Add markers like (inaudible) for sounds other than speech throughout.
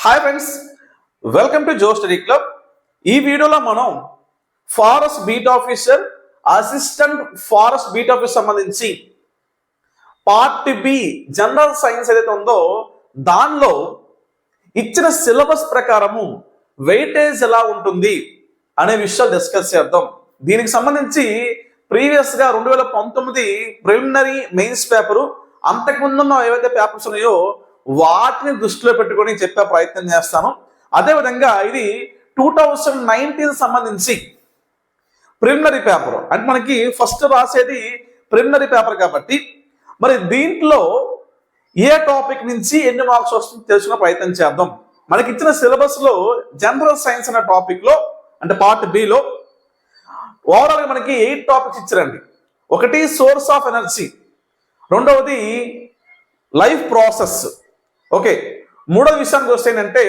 Hi friends welcome to Jo study club ఈ వీడియోలో మనం forest beat officer assistant forest beat officer సంబంధించి part B general science ఏదైతే ఉందో దానిలో ఇచ్చిన సిలబస్ ప్రకారము వెయిటేజ్ ఎలా ఉంటుంది అనే విషయాలు డిస్కస్ చేద్దాం. దీనికి సంబంధించి ప్రీవియస్గా రెండు వేల పంతొమ్మిది ప్రిలిమినరీ మెయిన్స్ పేపరు అంతకుముందున్న ఏవైతే పేపర్స్ ఉన్నాయో వాటిని దృష్టిలో పెట్టుకొని చెప్పే ప్రయత్నం చేస్తాను. అదేవిధంగా ఇది టూ థౌజండ్ నైన్టీన్ సంబంధించి ప్రిలిమినరీ పేపర్. అంటే మనకి ఫస్ట్ రాసేది ప్రిలిమినరీ పేపర్ కాబట్టి మరి దీంట్లో ఏ టాపిక్ నుంచి ఎన్ని మార్క్స్ వస్తుందో తెలుసుకునే ప్రయత్నం చేద్దాం. మనకి ఇచ్చిన సిలబస్లో జనరల్ సైన్స్ అనే టాపిక్లో అంటే పార్ట్ బిలో ఓవరాల్గా మనకి ఎయిట్ టాపిక్స్ ఇచ్చారండి. ఒకటి సోర్స్ ఆఫ్ ఎనర్జీ రెండవది లైఫ్ ప్రాసెస్ ఓకే మూడో విషయానికి వస్తే ఏంటంటే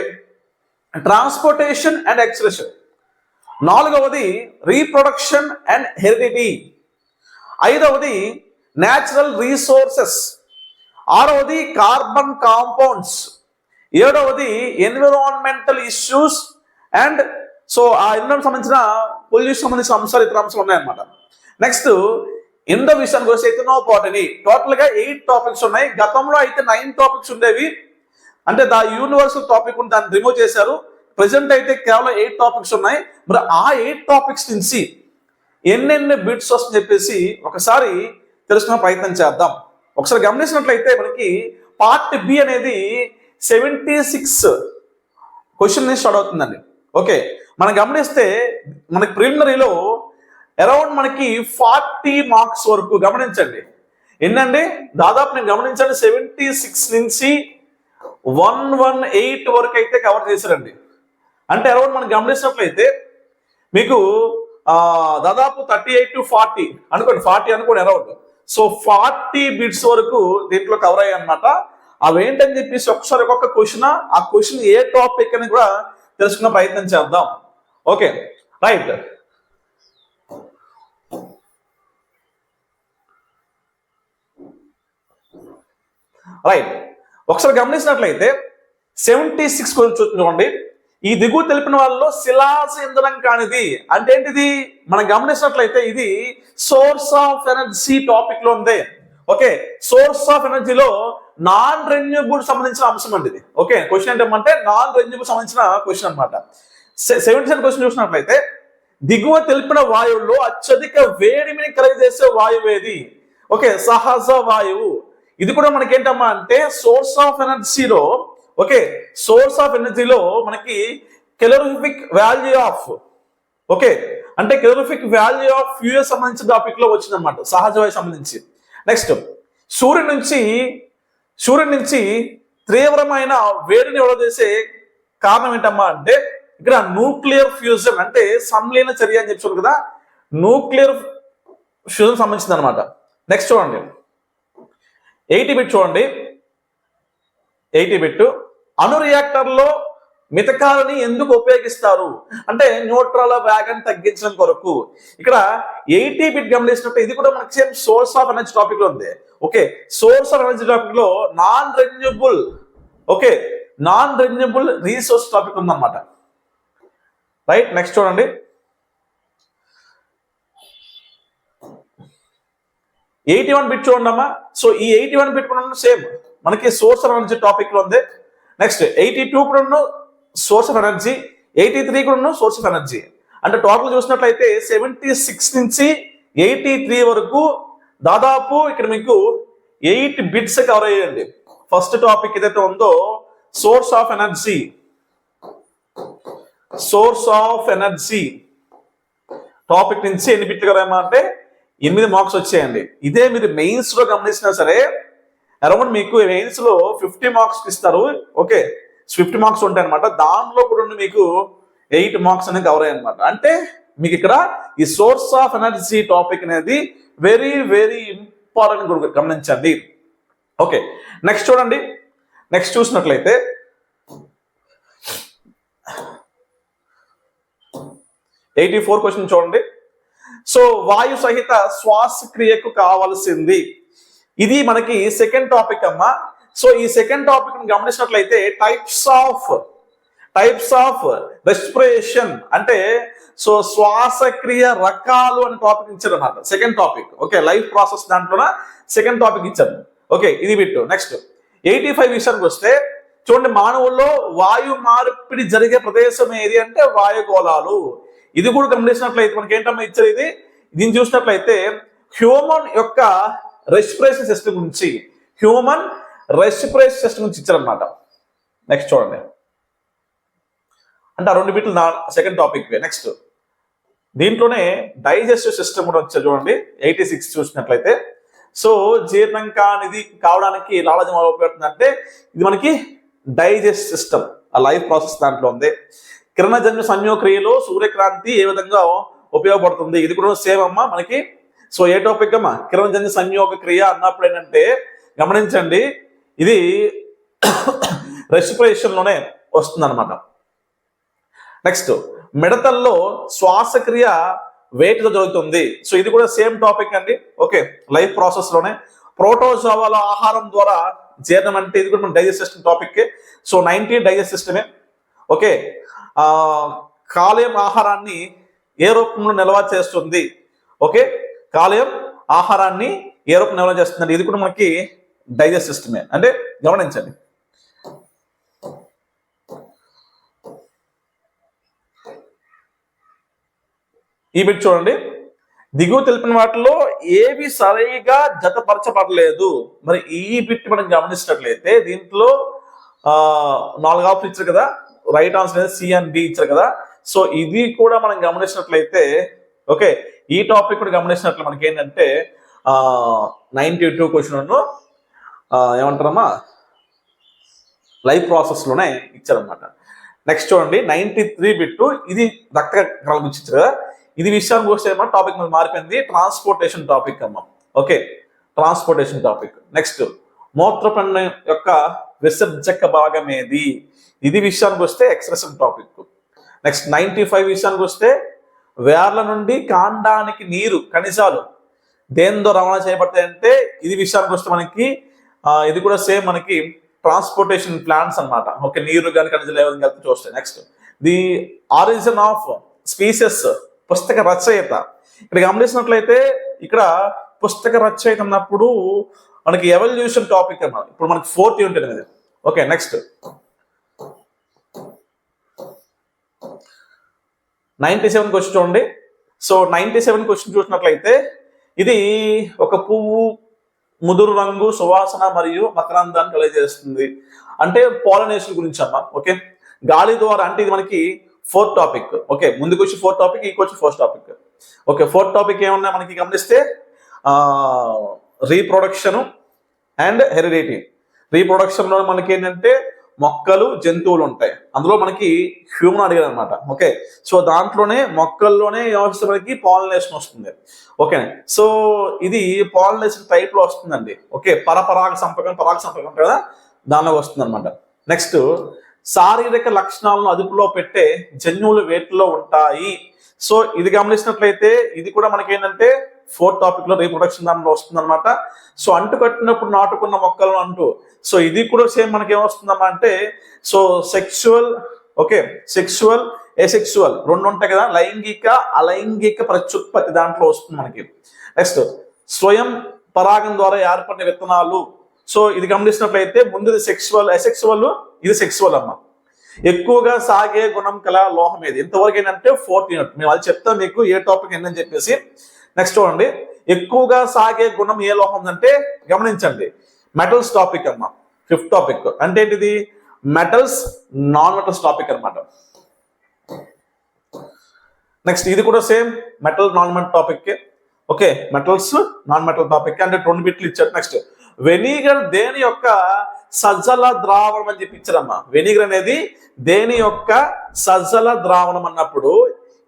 ట్రాన్స్పోర్టేషన్ అండ్ ఎక్స్ప్రెషన్ నాలుగవది రీప్రొడక్షన్ అండ్ హెరిడిటీ ఐదవది న్యాచురల్ రీసోర్సెస్ ఆరవది కార్బన్ కాంపౌండ్స్ ఏడవది ఎన్విరాన్మెంటల్ ఇష్యూస్ అండ్ సో ఆ ఎన్విరాన్ సంబంధించిన పొల్యూషన్ సంబంధించిన అంశాలు ఇతర అంశాలు ఉన్నాయన్నమాట. నెక్స్ట్ ఇండో విషయానికి వస్తే ethnobotany total eight topics ఉన్నాయి. గతంలో అయితే నైన్ టాపిక్స్ ఉండేవి. అంటే దా యూనివర్సల్ టాపిక్ ఉంది దాన్ని రిమూవ్ చేశారు. ప్రజెంట్ అయితే కేవలం ఎయిట్ టాపిక్స్ ఉన్నాయి. మరి ఆ ఎయిట్ టాపిక్స్ నుంచి ఎన్నెన్ని బిట్స్ వస్తుందని చెప్పేసి ఒకసారి తెలుసుకునే ప్రయత్నం చేద్దాం. ఒకసారి గమనించినట్లయితే మనకి పార్ట్ బి అనేది సెవెంటీ సిక్స్ క్వశ్చన్ నుంచి స్టార్ట్ అవుతుందండి. ఓకే మనం గమనిస్తే మనకి ప్రిలిమినరీలో అరౌండ్ మనకి ఫార్టీ మార్క్స్ వరకు గమనించండి. ఏంటండి దాదాపు నేను గమనించండి సెవెంటీ సిక్స్ నుంచి వన్ వన్ ఎయిట్ వరకు అయితే కవర్ చేశారండి. అంటే అరౌండ్ మనం గమనించినట్లయితే మీకు దాదాపు థర్టీ ఎయిట్ టు ఫార్టీ అనుకోండి ఫార్టీ అనుకోండి అరౌండ్ సో ఫార్టీ బిట్స్ వరకు దీంట్లో కవర్ అయ్యాయి అనమాట అవేంటని చెప్పేసి ఒకసారి ఒక్కొక్క క్వశ్చన్ ఆ క్వశ్చన్ ఏ టాపిక్ అని కూడా తెలుసుకున్న ప్రయత్నం చేద్దాం. Okay right. రైట్. ఒకసారి గమనించినట్లయితే సెవెంటీ సిక్స్ చూడండి. ఈ దిగువ తెలిపిన వాళ్ళలో శిలాస ఇంధనం కానిది అంటే ఏంటిది మనం గమనించినట్లయితే ఇది సోర్స్ ఆఫ్ ఎనర్జీ టాపిక్లో ఉంది. ఓకే సోర్స్ ఆఫ్ ఎనర్జీలో నాన్ రెన్యూబుల్ సంబంధించిన అంశం అండి ఇది. ఓకే క్వశ్చన్ ఏంటంటే నాన్ రెన్యూబుల్ సంబంధించిన క్వశ్చన్ అనమాట సెవెంటీ సెవెన్ క్వశ్చన్ చూసినట్లయితే దిగువ తెలిపిన వాయువులో అత్యధిక వేడిమిని కలుగజేసే వాయువు ఏది ఓకే సహజ వాయువు. ఇది కూడా మనకి ఏంటమ్మా అంటే సోర్స్ ఆఫ్ ఎనర్జీలో ఓకే సోర్స్ ఆఫ్ ఎనర్జీలో మనకి కెలోరిఫిక్ వాల్యూ ఆఫ్ ఓకే అంటే కెలోరిఫిక్ వాల్యూ ఆఫ్ ఫ్యూయల్ సంబంధించిన టాపిక్లో వచ్చింది అనమాట సంబంధించి. నెక్స్ట్ సూర్యుడి నుంచి సూర్యుడి నుంచి తీవ్రమైన వేడిని వడదేసే కారణం ఏంటమ్మా అంటే ఇక్కడ న్యూక్లియర్ ఫ్యూజన్ అంటే సంలీన చర్య అని చెప్పారు కదా న్యూక్లియర్ ఫ్యూజన్ సంబంధించింది అనమాట నెక్స్ట్ చూడండి. ఎయిటీ బిట్ చూడండి. Eighty bit. అణు రియాక్టర్లో మితకాలని ఎందుకు ఉపయోగిస్తారు? అంటే న్యూట్రాల వ్యాగన్ తగ్గించడం కొరకు. ఇక్కడ ఎయిటీ బిట్ గమనించినట్టు ఇది కూడా మనకి సేమ్ సోర్స్ ఆఫ్ ఎనర్జీ టాపిక్లో ఉంది. ఓకే సోర్స్ ఆఫ్ ఎనర్జీ టాపిక్లో non renewable okay non renewable resource topic ఉందన్నమాట. రైట్ నెక్స్ట్ చూడండి. ఎయిటీ వన్ బిట్ చూడండి సో ఈ ఎయిటీ వన్ బిట్ కూడా సేమ్ మనకి సోర్స్ ఆఫ్ ఎనర్జీ టాపిక్లో ఉంది. నెక్స్ట్ ఎయిటీ టూ కూడా source of energy eighty three కూడా సోర్స్ ఆఫ్ ఎనర్జీ అంటే టోటల్ చూసినట్లయితే సెవెంటీ సిక్స్ నుంచి ఎయిటీ త్రీ వరకు దాదాపు ఇక్కడ మీకు ఎయిట్ బిట్స్ కవర్ అయ్యండి ఫస్ట్ టాపిక్ ఏదైతే ఉందో source of energy source of energy topic నుంచి ఎన్ని బిట్లు కదమ్మా అంటే ఎనిమిది మార్క్స్ వచ్చాయండి. ఇదే మీరు మెయిన్స్లో గమనించినా సరే అరౌండ్ మీకు మెయిన్స్లో ఫిఫ్టీ మార్క్స్ ఇస్తారు. ఓకే ఫిఫ్టీ మార్క్స్ ఉంటాయి అనమాట దానిలో కూడా మీకు ఎయిట్ మార్క్స్ అనేది కవర్ అయ్యాయి అనమాట అంటే మీకు ఇక్కడ ఈ సోర్స్ ఆఫ్ ఎనర్జీ టాపిక్ అనేది వెరీ వెరీ ఇంపార్టెంట్ గమనించండి. ఓకే నెక్స్ట్ చూడండి. నెక్స్ట్ చూసినట్లయితే ఎయిటీ ఫోర్ క్వశ్చన్ చూడండి. సో వాయు సహిత శ్వాసక్రియకు కావలసింది. ఇది మనకి సెకండ్ టాపిక్ అమ్మా. సో ఈ సెకండ్ టాపిక్ గమనించినట్లయితే types of types of respiration అంటే సో శ్వాసక్రియ రకాలు అని టాపిక్ ఇచ్చారు అన్నమాట second topic okay life process దాంట్లో సెకండ్ టాపిక్ ఇచ్చారు. ఓకే ఇది బిట్టు నెక్స్ట్ ఎయిటీ ఫైవ్ విషయానికి వస్తే చూడండి మానవుల్లో వాయు మార్పిడి జరిగే ప్రదేశం ఏది అంటే వాయుగోళాలు. ఇది కూడా గమనించినట్లయితే మనకి ఏంటమ్మా ఇచ్చారు ఇది? దీన్ని చూసినట్లయితే హ్యూమన్ యొక్క రెస్పిరేషన్ సిస్టమ్ గురించి హ్యూమన్ రెస్పిరేషన్ సిస్టమ్ గురించి ఇచ్చారనమాట నెక్స్ట్ చూడండి. అంటే ఆ రెండు బిట్లు నా సెకండ్ టాపిక్ నెక్స్ట్ దీంట్లోనే డైజెస్టివ్ సిస్టమ్ కూడా వచ్చారు చూడండి. ఎయిటీ సిక్స్ చూసినట్లయితే. సో జీర్ణం కానిది కావడానికి లాలజం ఉపయోగపడుతుంది అంటే ఇది మనకి డైజెస్ట్ సిస్టమ్ ఆ లైఫ్ ప్రాసెస్ దాంట్లో ఉంది. కిరణజన్య సంయోక్రియలో సూర్యక్రాంతి ఏ విధంగా ఉపయోగపడుతుంది? ఇది కూడా సేమ్ అమ్మా మనకి. సో ఏ టాపిక్ అమ్మా? కిరణజన్య సంయోగ క్రియ అన్నప్పుడు ఏంటంటే గమనించండి ఇది (coughs) రెస్పిరేషన్లోనే వస్తుందన్నమాట. నెక్స్ట్ మిడతల్లో శ్వాసక్రియ వేటితో జరుగుతుంది? సో ఇది కూడా సేమ్ టాపిక్ అండి. ఓకే లైఫ్ ప్రాసెస్లోనే. ప్రోటోజోవాల ఆహారం ద్వారా జీర్ణం అంటే ఇది కూడా మన digest system topic so ninety digest సిస్టమే okay కాలేయం ఆహారాన్ని ఏ రూపంలో నిల్వ చేస్తుంది? ఓకే? కాలేయం ఆహారాన్ని ఏ రూపం నిల్వ చేస్తుంది ఇది కూడా మనకి డైజెస్ట్ సిస్టమే. అంటే గమనించండి. ఈ బిట్ చూడండి. దిగువ తెలిపిన వాటిలో ఏవి సరిగా జతపరచబడలేదు. మరి ఈ బిట్ మనం గమనించినట్లయితే దీంట్లో నాలుగు ఆప్షన్ ఇచ్చారు కదా. Right answer C and B ఇచ్చారు కదా. సో ఇది కూడా మనం గమనించినట్లయితే ఓకే ఈ టాపిక్ కూడా గమనించినట్లు మనకి ఏంటంటే నైన్టీ టూ క్వశ్చన్ ఏమంటారమ్మా? లైఫ్ ప్రాసెస్లోనే ఇచ్చారనమాట నెక్స్ట్ చూడండి నైన్టీ త్రీ బిట్టు ఇది రక్త కణాల గురించి ఇచ్చారు కదా. ఇది విషయానికి వస్తే టాపిక్ మీద మారిపోయింది. ట్రాన్స్పోర్టేషన్ టాపిక్ అమ్మ. ఓకే ట్రాన్స్పోర్టేషన్ టాపిక్ నెక్స్ట్ మూత్రపిండం యొక్క విసర్జక భాగం ఏది? ఇది విషయానికి వస్తే expression topic. Next ninety five విషయానికి వస్తే వేర్ల నుండి కాండానికి నీరు ఖనిజాలు దేనితో రవాణా చేయబడతాయంటే ఇది విషయానికి వస్తే మనకి ఇది కూడా సేమ్ మనకి ట్రాన్స్పోర్టేషన్ ప్లాన్స్ అన్నమాట. ఓకే నీరు కానీ ఖనిజాలు ఏ విధంగా చూస్తే next the origin of species పుస్తక రచయిత. ఇక్కడ గమనించినట్లయితే ఇక్కడ పుస్తక రచయిత అన్నప్పుడు మనకి ఎవల్యూషన్ టాపిక్ అన్నమాట. ఇప్పుడు మనకి ఫోర్త్ యూనిట్ అనేది okay next ninety seven question చూడండి. సో నైన్టీ సెవెన్ క్వశ్చన్ చూసినట్లయితే ఇది ఒక పువ్వు ముదురు రంగు సువాసన మరియు మకరందాన్ని కలిగజేస్తుంది అంటే పాలనేషన్ గురించి అమ్మా ఓకే? గాలి ద్వారా అంటే ఇది మనకి ఫోర్త్ టాపిక్ ఓకే? ముందుకు వచ్చి ఫోర్త్ టాపిక్ ఈ వచ్చి fourth topic okay fourth topic ఏమన్నా మనకి గమనిస్తే రీప్రొడక్షన్ అండ్ హెరిడిటీ రీప్రొడక్షన్లో మనకి ఏంటంటే మొక్కలు జంతువులు ఉంటాయి. అందులో మనకి హ్యూమన్ అడిగారు అనమాట ఓకే? సో దాంట్లోనే మొక్కల్లోనే వ్యవస్థ మనకి? పాలినేషన్ వస్తుంది. ఓకే? సో ఇది పాలినేషన్ టైప్లో వస్తుందండి. ఓకే? పరపరాగ సంపర్కం పరాగ సంపర్కం ఉంటుంది కదా? దానిలో వస్తుంది అనమాట నెక్స్ట్ శారీరక లక్షణాలను అదుపులో పెట్టే జన్యువులు వేటిలో ఉంటాయి? సో ఇది గమనించినట్లయితే ఇది కూడా మనకి ఏంటంటే ఫోర్త్ టాపిక్లో రీప్రొడక్షన్ దానిలో వస్తుందన్నమాట. సో అంటు కట్టినప్పుడు నాటుకున్న మొక్కలు అంటూ. సో ఇది కూడా సేమ్ మనకి ఏమొస్తుందమ్మా అంటే so sexual okay sexual asexual రెండు ఉంటాయి కదా లైంగిక అలైంగిక ప్రత్యుత్పత్తి దాంట్లో వస్తుంది మనకి. నెక్స్ట్ స్వయం పరాగం ద్వారా ఏర్పడిన విత్తనాలు. సో ఇది గమనించినట్లయితే ముందు సెక్సువల్ అసెక్సువల్ ఇది సెక్సువల్ అమ్మ. ఎక్కువగా సాగే గుణం కల లోహం ఏది? ఇంతవరకు ఏంటంటే ఫోర్త్ యూనిట్ మేము అది చెప్తాం మీకు ఏ టాపిక్ ఏంటని చెప్పేసి. నెక్స్ట్ చూడండి. ఎక్కువగా సాగే గుణం ఏ లోహం అంటే గమనించండి. మెటల్స్ టాపిక్ అమ్మ. ఫిఫ్త్ టాపిక్ అంటే ఏంటిది? మెటల్స్ నాన్ మెటల్స్ టాపిక్ అన్నమాట. నెక్స్ట్ ఇది కూడా same metal non metal topic okay metals non metal topic అంటే రెండు బిట్లు ఇచ్చారు. నెక్స్ట్ వెనిగర్ దేని యొక్క సజ్జల ద్రావణం అని చెప్పి ఇచ్చారమ్మా. వెనిగర్ అనేది దేని యొక్క సజ్జల ద్రావణం అన్నప్పుడు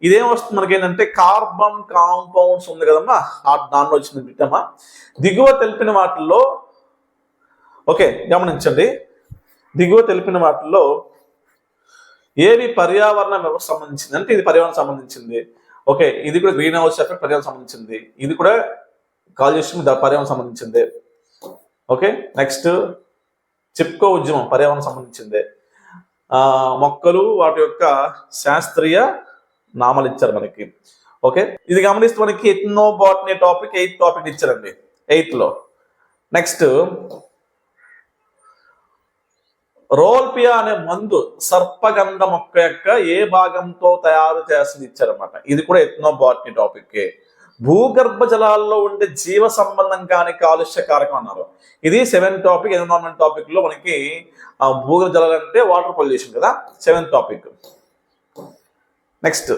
ఇదేం వస్తుంది? మనకి ఏంటంటే కార్బన్ కాంపౌండ్స్ ఉంది కదమ్మా. ఆ దానిలో వచ్చిన బిట్టమ్మా దిగువ తెలిపిన వాటిల్లో ఓకే గమనించండి. దిగువ తెలిపిన వాటిల్లో ఏవి పర్యావరణ వ్యవస్థ సంబంధించింది? అంటే ఇది పర్యావరణం సంబంధించింది. ఓకే ఇది కూడా గ్రీన్ హౌస్ ఎఫెక్ట్ పర్యావరణం సంబంధించింది. ఇది కూడా కాలుష్యం పర్యావరణ పర్యావరణం సంబంధించింది. ఓకే నెక్స్ట్ చిప్కో ఉద్యమం పర్యావరణం సంబంధించింది. మొక్కలు వాటి యొక్క శాస్త్రీయ నామాలు ఇచ్చారు మనకి. ఓకే? ఇది గమనిస్తే మనకి ఎన్నో బాటనీ టాపిక్ ఎయిత్ టాపిక్ ఇచ్చారండి. ఎయిత్లో నెక్స్ట్. రోల్పియా అనే మందు సర్పగంధ మొక్క యొక్క ఏ భాగంతో తయారు చేసింది ఇచ్చారన్నమాట. ఇది కూడా ఎథ్నో బాటనీ టాపిక్ భూగర్భ జలాల్లో ఉండే జీవ సంబంధం కాని కాలుష్య కారకం అన్నారు. ఇది సెవెన్ టాపిక్ ఎన్విరాన్మెంట్ టాపిక్లో మనకి భూగర్భ జలాలు అంటే వాటర్ పొల్యూషన్ కదా? Seven topic. Next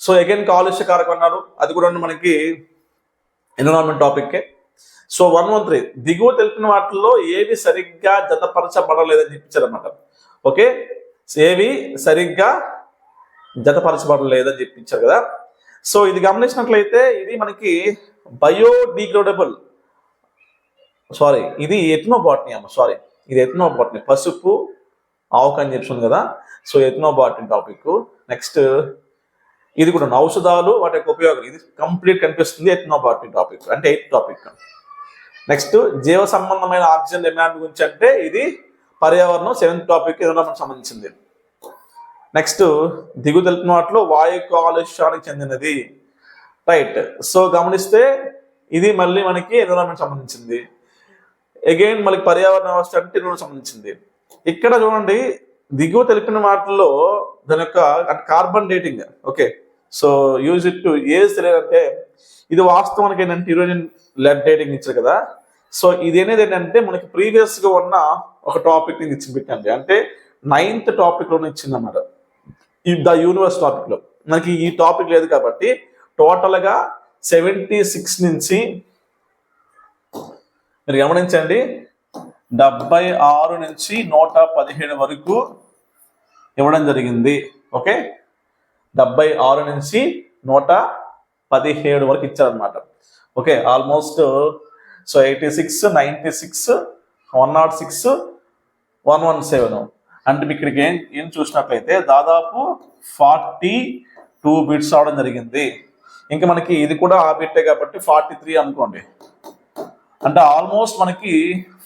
so again కాలుష్య కారకం అన్నారు అది కూడా మనకి ఎన్విరాన్మెంట్ టాపిక్కే సో వన్ వన్ త్రీ దిగువ తెలిపిన వాటిల్లో ఏవి సరిగ్గా జతపరచబడలేదని చెప్పించారన్నమాట. ఓకే ఏవి సరిగ్గా జతపరచబడలేదని చెప్పించారు కదా. సో ఇది గమనించినట్లయితే ఇది మనకి బయోడిగ్రేడబుల్ సారీ ఇది ఎథ్నోబాట్నీ అమ్మ సారీ ఇది ఎథ్నోబాట్నీ పసుపు ఆవుకు అని చెప్తుంది కదా. సో ఎథ్నోబాట్నీ టాపిక్ నెక్స్ట్ ఇది కూడా ఔషధాలు వాటి యొక్క ఉపయోగం ఇది కంప్లీట్ కనిపిస్తుంది ఎథ్నోబాటిన్ టాపిక్ అంటే ఎయిత్ టాపిక్ నెక్స్ట్ జీవ సంబంధమైన ఆక్సిజన్ డిమాండ్ గురించి అంటే ఇది పర్యావరణం సెవెంత్ టాపిక్ ఎన్విరాన్మెంట్ సంబంధించింది. నెక్స్ట్ దిగు తెలిపిన వాటిలో వాయు కాలుష్యానికి చెందినది. రైట్ సో గమనిస్తే ఇది మళ్ళీ మనకి ఎన్విరాన్మెంట్ సంబంధించింది. అగైన్ మళ్ళీ పర్యావరణ వ్యవస్థ అంటే ఎన్విరాన్మెంట్ సంబంధించింది. ఇక్కడ చూడండి దిగువ తెలిపిన వాటిల్లో దాని యొక్క carbon dating okay so use it to age తెలియదంటే ఇది వాస్తవానికి ఏంటంటే యూరోనియన్ లెడ్ డేటింగ్ ఇచ్చారు కదా. సో ఇది అనేది ఏంటంటే మనకి ప్రీవియస్గా ఉన్న ఒక టాపిక్ని ఇచ్చి పెట్టండి అంటే నైన్త్ టాపిక్లో ఇచ్చింది అన్నమాట ద యూనివర్స్ టాపిక్లో. మనకి ఈ టాపిక్ లేదు కాబట్టి టోటల్గా సెవెంటీ సిక్స్ నుంచి మీరు గమనించండి డెబ్బై ఆరు నుంచి నూట పదిహేడు వరకు ఇవ్వడం జరిగింది. ఓకే? డెబ్బై ఆరు నుంచి నూట పదిహేడు వరకు ఇచ్చారనమాట okay? Almost so eighty six ninety six one naught six one one seven. అంటే మీకు ఇక్కడికి ఏం ఏం చూసినట్లయితే దాదాపు ఫార్టీ టూ బిట్స్ అవడం జరిగింది. ఇంకా మనకి ఇది కూడా ఆ బిట్టే కాబట్టి ఫార్టీ త్రీ అనుకోండి. అంటే ఆల్మోస్ట్ మనకి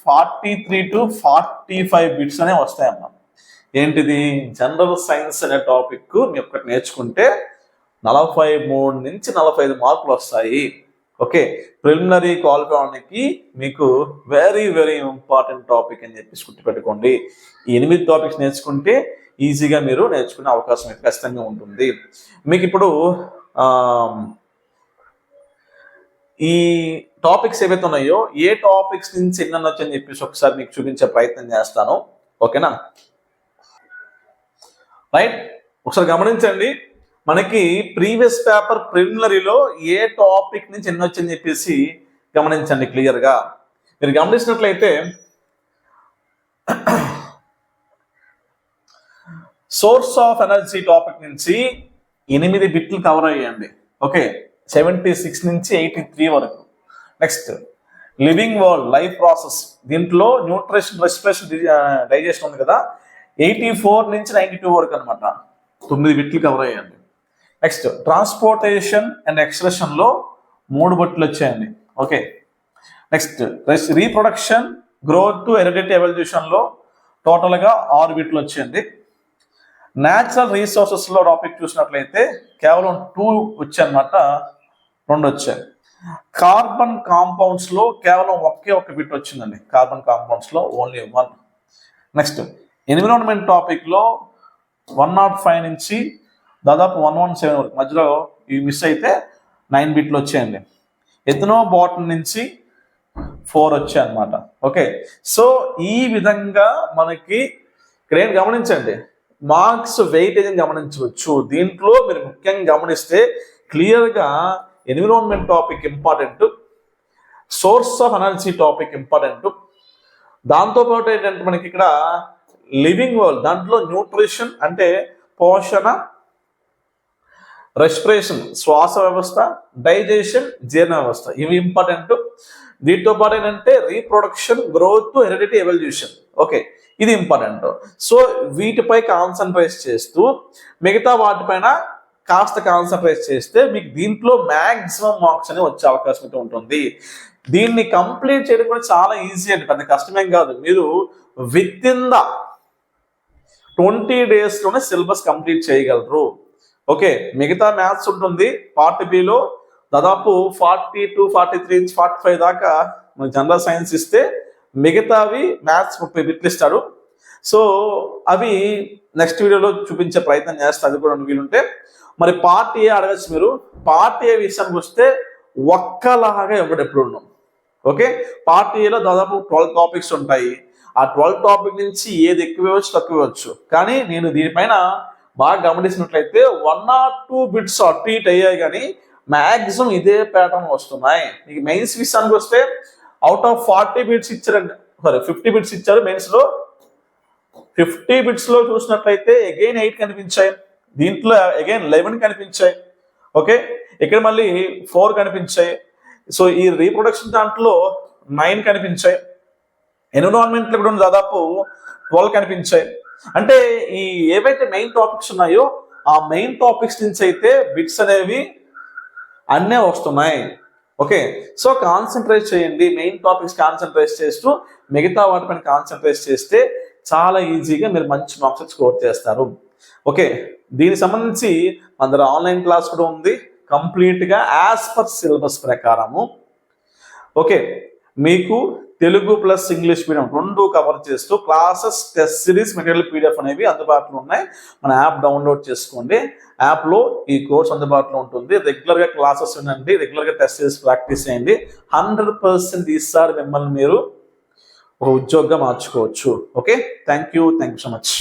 forty three to forty five bits అనే వస్తాయమ్మా. ఏంటిది? జనరల్ సైన్స్ అనే టాపిక్ మీ ఒక్కటి నేర్చుకుంటే నలభై మూడు నుంచి నలభై ఐదు మార్కులు వస్తాయి. ఓకే? ప్రిలిమినరీ క్వాలిఫై మీకు వెరీ వెరీ ఇంపార్టెంట్ టాపిక్ అని చెప్పేసి గుర్తుపెట్టుకోండి. ఈ ఎనిమిది టాపిక్స్ నేర్చుకుంటే ఈజీగా మీరు నేర్చుకునే అవకాశం అయితే ఖచ్చితంగా ఉంటుంది. మీకు ఇప్పుడు ఈ టాపిక్స్ ఏవైతే ఉన్నాయో ఏ టాపిక్స్ నుంచి ఎన్ని వచ్చని చెప్పేసి ఒకసారి మీకు చూపించే ప్రయత్నం చేస్తాను. ఓకేనా? రైట్ ఒకసారి గమనించండి. మనకి ప్రీవియస్ పేపర్ ప్రిలిమినరీలో ఏ టాపిక్ నుంచి ఎన్ని వచ్చని చెప్పేసి గమనించండి క్లియర్గా మీరు గమనించినట్లయితే సోర్స్ ఆఫ్ ఎనర్జీ టాపిక్ నుంచి ఎనిమిది బిట్లు కవర్ అయ్యండి ఓకే సెవెంటీ సిక్స్ నుంచి ఎయిటీ త్రీ వరకు. Next living world life process దీంట్లో న్యూట్రిషన్ రెస్పిరేషన్ డైజెషన్ ఉంది కదా? ఎయిటీ ఫోర్ నుంచి నైన్టీ టూ వరకు అనమాట తొమ్మిది బిట్లు కవర్ అయ్యాయండి. నెక్స్ట్ ట్రాన్స్పోర్టేషన్ అండ్ ఎక్స్ప్రెషన్లో మూడు బట్లు వచ్చాయండి. Okay next reproduction growth heredity ఎవల్యూషన్లో టోటల్గా ఆరు బిట్లు వచ్చాయండి. న్యాచురల్ రీసోర్సెస్లో టాపిక్ చూసినట్లయితే కేవలం టూ వచ్చాయన్నమాట. రెండు వచ్చాయి. కార్బన్ కాంపౌండ్స్లో కేవలం ఒకే ఒక బిట్ వచ్చిందండి. కార్బన్ కాంపౌండ్స్లో ఓన్లీ వన్ నెక్స్ట్ ఎన్విరాన్మెంట్ టాపిక్లో వన్ నాట్ ఫైవ్ నుంచి దాదాపు వన్ వన్ సెవెన్ వరకు. మధ్యలో ఇవి మిస్ అయితే నైన్ బిట్లు వచ్చాయండి. ఎథనో బాటిల్ నుంచి ఫోర్ వచ్చాయి అనమాట ఓకే సో ఈ విధంగా మనకి ఇక్కడ ఏం గమనించండి? మార్క్స్ వెయిటేజ్ అని గమనించవచ్చు. దీంట్లో మీరు ముఖ్యంగా గమనిస్తే క్లియర్గా environment topic important source of energy topic important దాంతోపాటు ఏంటంటే మనకి ఇక్కడ లివింగ్ వరల్డ్ దాంట్లో న్యూట్రిషన్ అంటే పోషణ రెస్పిరేషన్ శ్వాస వ్యవస్థ డైజెషన్ జీర్ణ వ్యవస్థ. ఇవి ఇంపార్టెంట్ దీంతో పాటు ఏంటంటే reproduction growth heredity evolution okay ఇది ఇంపార్టెంట్ సో వీటిపై కాన్సన్ట్రేట్ చేస్తూ మిగతా వాటిపైన కాస్త కాన్సన్ట్రేట్ చేస్తే మీకు దీంట్లో మ్యాక్సిమం మార్క్స్ అనేవి వచ్చే అవకాశం అయితే ఉంటుంది. దీన్ని కంప్లీట్ చేయడం కూడా చాలా ఈజీ అండి పెద్ద కష్టమేం కాదు. మీరు విత్ ఇన్ ద ట్వంటీ డేస్లోనే సిలబస్ కంప్లీట్ చేయగలరు. ఓకే మిగతా మ్యాథ్స్ ఉంటుంది. పార్ట్ బిలో దాదాపు ఫార్టీ టు ఫార్టీ త్రీ నుంచి ఫార్టీ ఫైవ్ దాకా మనకు జనరల్ సైన్స్ ఇస్తే మిగతావి మ్యాథ్స్ ముప్పై బిట్లు ఇస్తాడు సో అవి నెక్స్ట్ వీడియోలో చూపించే ప్రయత్నం చేస్తే అది కూడా వీలుంటే మరి పార్ట్ ఏ అడగచ్చు మీరు. పార్ట్ ఏ విషయానికి వస్తే ఒక్కలాగా ఎవడు ఎప్పుడు ఉన్నాం ఓకే? పార్ట్ ఏలో దాదాపు ట్వెల్వ్ టాపిక్స్ ఉంటాయి. ఆ ట్వెల్వ్ టాపిక్ నుంచి ఏది ఎక్కువ ఇవ్వచ్చు తక్కువ ఇవ్వచ్చు. కానీ నేను దీనిపైన బాగా గమనించినట్లయితే వన్ ఆర్ టూ బిట్స్ అటు ఇటు అయ్యాయి కానీ మ్యాక్సిమం ఇదే ప్యాటర్న్ వస్తున్నాయి. మీకు మెయిన్స్ విషయానికి వస్తే అవుట్ ఆఫ్ ఫార్టీ బిట్స్ ఇచ్చారండి సారీ ఫిఫ్టీ బిట్స్ ఇచ్చారు మెయిన్స్లో ఫిఫ్టీ బిట్స్లో చూసినట్లయితే అగైన్ ఎయిట్ కనిపించాయి. దీంట్లో అగైన్ లెవెన్ కనిపించాయి. ఓకే ఇక్కడ మళ్ళీ ఫోర్ కనిపించాయి. సో ఈ రీప్రొడక్షన్ దాంట్లో నైన్ కనిపించాయి. ఎన్విరాన్మెంట్లో కూడా దాదాపు ట్వెల్వ్ కనిపించాయి. అంటే ఈ ఏవైతే మెయిన్ టాపిక్స్ ఉన్నాయో ఆ మెయిన్ టాపిక్స్ నుంచి అయితే బిట్స్ అనేవి అన్నీ వస్తున్నాయి. ఓకే సో కాన్సన్ట్రేట్ చేయండి. మెయిన్ టాపిక్స్ కాన్సన్ట్రేట్ చేస్తూ మిగతా వాటిపైన కాన్సన్ట్రేట్ చేస్తే చాలా ఈజీగా మీరు మంచి మార్క్స్ స్కోర్ చేస్తారు. ఓకే దీనికి సంబంధించి మన దగ్గర ఆన్లైన్ క్లాస్ కూడా ఉంది. కంప్లీట్గా యాజ్ పర్ సిలబస్ ప్రకారము. ఓకే మీకు తెలుగు ప్లస్ ఇంగ్లీష్ మీడియం రెండు కవర్ చేస్తూ classes test series material PDF అనేవి అందుబాటులో ఉన్నాయి. మన యాప్ డౌన్లోడ్ చేసుకోండి. యాప్లో ఈ కోర్స్ అందుబాటులో ఉంటుంది. రెగ్యులర్గా క్లాసెస్ వినండి రెగ్యులర్గా టెస్ట్ సిరీస్ ప్రాక్టీస్ చేయండి. హండ్రెడ్ పర్సెంట్ ఈసారి మిమ్మల్ని మీరు ఒక ఉద్యోగంగా మార్చుకోవచ్చు. Okay thank you thank you so much